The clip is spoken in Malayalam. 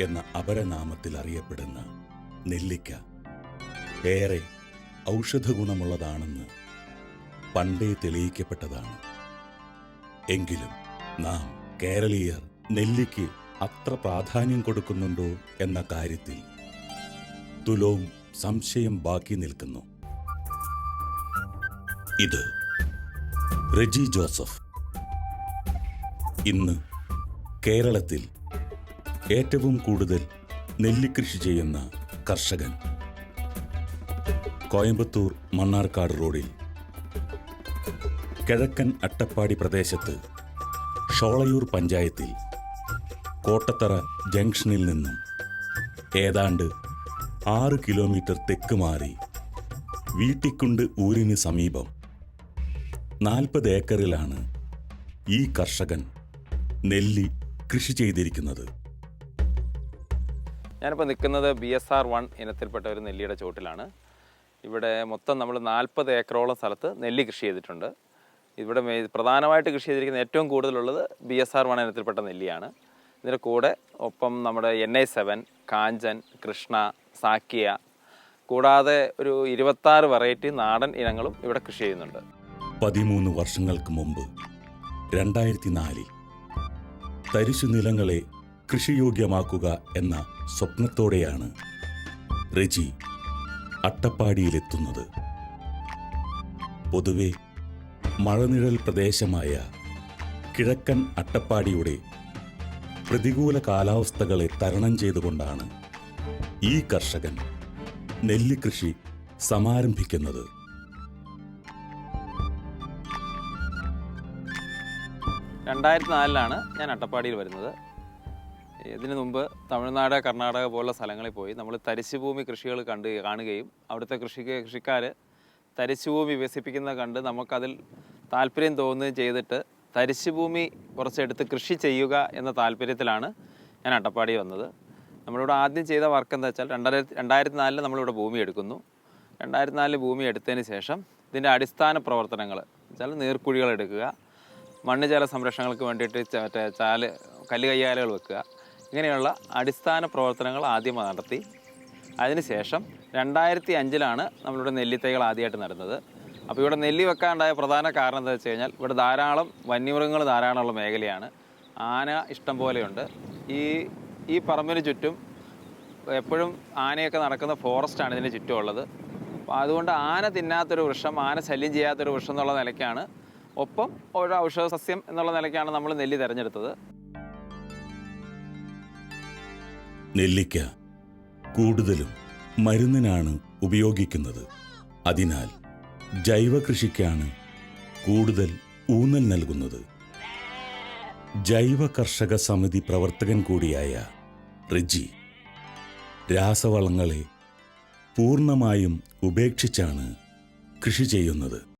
എന്ന അപരനാമത്തിൽ അറിയപ്പെടുന്ന നെല്ലിക്ക ഏറെ ഔഷധഗുണമുള്ളതാണെന്ന് പണ്ടേ തെളിയിക്കപ്പെട്ടതാണ്. എങ്കിലും നാം കേരളീയർ നെല്ലിക്ക് അത്ര പ്രാധാന്യം കൊടുക്കുന്നുണ്ടോ എന്ന കാര്യത്തിൽ തുലോം സംശയം ബാക്കി നിൽക്കുന്നു. ഇത് റെജി ജോസഫ്. ഇന്ന് കേരളത്തിൽ ഏറ്റവും കൂടുതൽ നെല്ലിക്കൃഷി ചെയ്യുന്ന കർഷകൻ. കോയമ്പത്തൂർ മണ്ണാർക്കാട് റോഡിൽ. കിഴക്കൻ അട്ടപ്പാടി പ്രദേശത്ത് ഷോളയൂർ പഞ്ചായത്തിൽ കോട്ടത്തറ ജംഗ്ഷനിൽ നിന്നും ഏതാണ്ട് ആറ് കിലോമീറ്റർ തെക്ക് മാറി വീട്ടിക്കുണ്ട് ഊരിന് സമീപം. നാൽപ്പത് ഏക്കറിലാണ് ഈ കർഷകൻ നെല്ലി കൃഷി ചെയ്തിരിക്കുന്നത്. ഞാനിപ്പോൾ നിൽക്കുന്നത് ബി എസ് ആർ വൺ ഇനത്തിൽപ്പെട്ട ഒരു നെല്ലിയുടെ ചോട്ടിലാണ് ഇവിടെ മൊത്തം നമ്മൾ നാൽപ്പത് ഏക്കറോളം സ്ഥലത്ത് നെല്ലി കൃഷി ചെയ്തിട്ടുണ്ട്. ഇവിടെ പ്രധാനമായിട്ട് കൃഷി ചെയ്തിരിക്കുന്ന ഏറ്റവും കൂടുതലുള്ളത് ബി എസ് ആർ വൺ ഇനത്തിൽപ്പെട്ട നെല്ലിയാണ്. ഇതിന്റെ കൂടെ ഒപ്പം നമ്മുടെ N I seven Kanchan Krishna Sakiya കൂടാതെ ഒരു ഇരുപത്താറ് വെറൈറ്റി നാടൻ ഇനങ്ങളും ഇവിടെ കൃഷി ചെയ്യുന്നുണ്ട്. പതിമൂന്ന് വർഷങ്ങൾക്ക് മുമ്പ് രണ്ടായിരത്തി നാലിൽ തരിശു നിലങ്ങളെ കൃഷിയോഗ്യമാക്കുക എന്ന സ്വപ്നത്തോടെയാണ് റെജി അട്ടപ്പാടിയിലെത്തുന്നത്. പൊതുവെ മഴനിഴൽ പ്രദേശമായ കിഴക്കൻ അട്ടപ്പാടിയുടെ പ്രതികൂല കാലാവസ്ഥകളെ തരണം ചെയ്തുകൊണ്ടാണ് ഈ കർഷകൻ നെല്ലിക്കൃഷി സമാരംഭിക്കുന്നത്. രണ്ടായിരത്തി നാലിലാണ് ഞാൻ അട്ടപ്പാടിയിൽ വരുന്നത്. ഇതിനു മുമ്പ് തമിഴ്നാട് കർണാടക പോലുള്ള സ്ഥലങ്ങളിൽ പോയി നമ്മൾ തരിശുഭൂമി കൃഷികൾ കണ്ട് കാണുകയും അവിടുത്തെ കൃഷിക്ക് കൃഷിക്കാർ തരിശുഭൂമി വികസിപ്പിക്കുന്നത് കണ്ട് നമുക്കതിൽ താല്പര്യം തോന്നുകയും ചെയ്തിട്ട് തരിശുഭൂമി കുറച്ചെടുത്ത് കൃഷി ചെയ്യുക എന്ന താല്പര്യത്തിലാണ് ഞാൻ അട്ടപ്പാടി വന്നത്. നമ്മളിവിടെ ആദ്യം ചെയ്ത വർക്ക് എന്താ വെച്ചാൽ രണ്ടായിരത്തി രണ്ടായിരത്തി നാലിൽ നമ്മളിവിടെ ഭൂമി എടുക്കുന്നു. രണ്ടായിരത്തി നാലിൽ ഭൂമി എടുത്തതിന് ശേഷം ഇതിന്റെ അടിസ്ഥാന പ്രവർത്തനങ്ങൾ വെച്ചാൽ നീർക്കുഴികൾ എടുക്കുക മണ്ണ് ജല സംരക്ഷണങ്ങൾക്ക് വേണ്ടിയിട്ട് മറ്റേ ചാൽ കല്ല് കയ്യാലുകൾ വെക്കുക ഇങ്ങനെയുള്ള അടിസ്ഥാന പ്രവർത്തനങ്ങൾ ആദ്യം നടത്തി. അതിനുശേഷം രണ്ടായിരത്തി അഞ്ചിലാണ് നമ്മളിവിടെ നെല്ലിത്തൈകൾ ആദ്യമായിട്ട് നടുന്നത്. അപ്പോൾ ഇവിടെ നെല്ലി വെക്കാനുണ്ടായ പ്രധാന കാരണം എന്താ വെച്ച് കഴിഞ്ഞാൽ ഇവിടെ ധാരാളം വന്യമൃഗങ്ങൾ ധാരാളമുള്ള മേഖലയാണ്. ആന ഇഷ്ടം പോലെയുണ്ട്. ഈ ഈ പറമ്പിന് ചുറ്റും എപ്പോഴും ആനയൊക്കെ നടക്കുന്ന ഫോറസ്റ്റാണ് ഇതിന് ചുറ്റുമുള്ളത്. അപ്പോൾ അതുകൊണ്ട് ആന തിന്നാത്തൊരു വൃക്ഷം ആന ശല്യം ചെയ്യാത്തൊരു വൃക്ഷം എന്നുള്ള നിലയ്ക്കാണ്. ഒപ്പം ഒരു ഔഷധ സസ്യം എന്നുള്ള നിലയ്ക്കാണ് നമ്മൾ നെല്ലി തിരഞ്ഞെടുത്തത്. നെല്ലിക്ക കൂടുതലും മരുന്നിനാണ് ഉപയോഗിക്കുന്നത്. അതിനാൽ ജൈവ കൃഷിക്കാണ് കൂടുതൽ ഊന്നൽ നൽകുന്നത്. ജൈവ കർഷക സമിതി പ്രവർത്തകൻ കൂടിയായ റിജി രാസവളങ്ങളെ പൂർണമായും ഉപേക്ഷിച്ചാണ് കൃഷി ചെയ്യുന്നത്.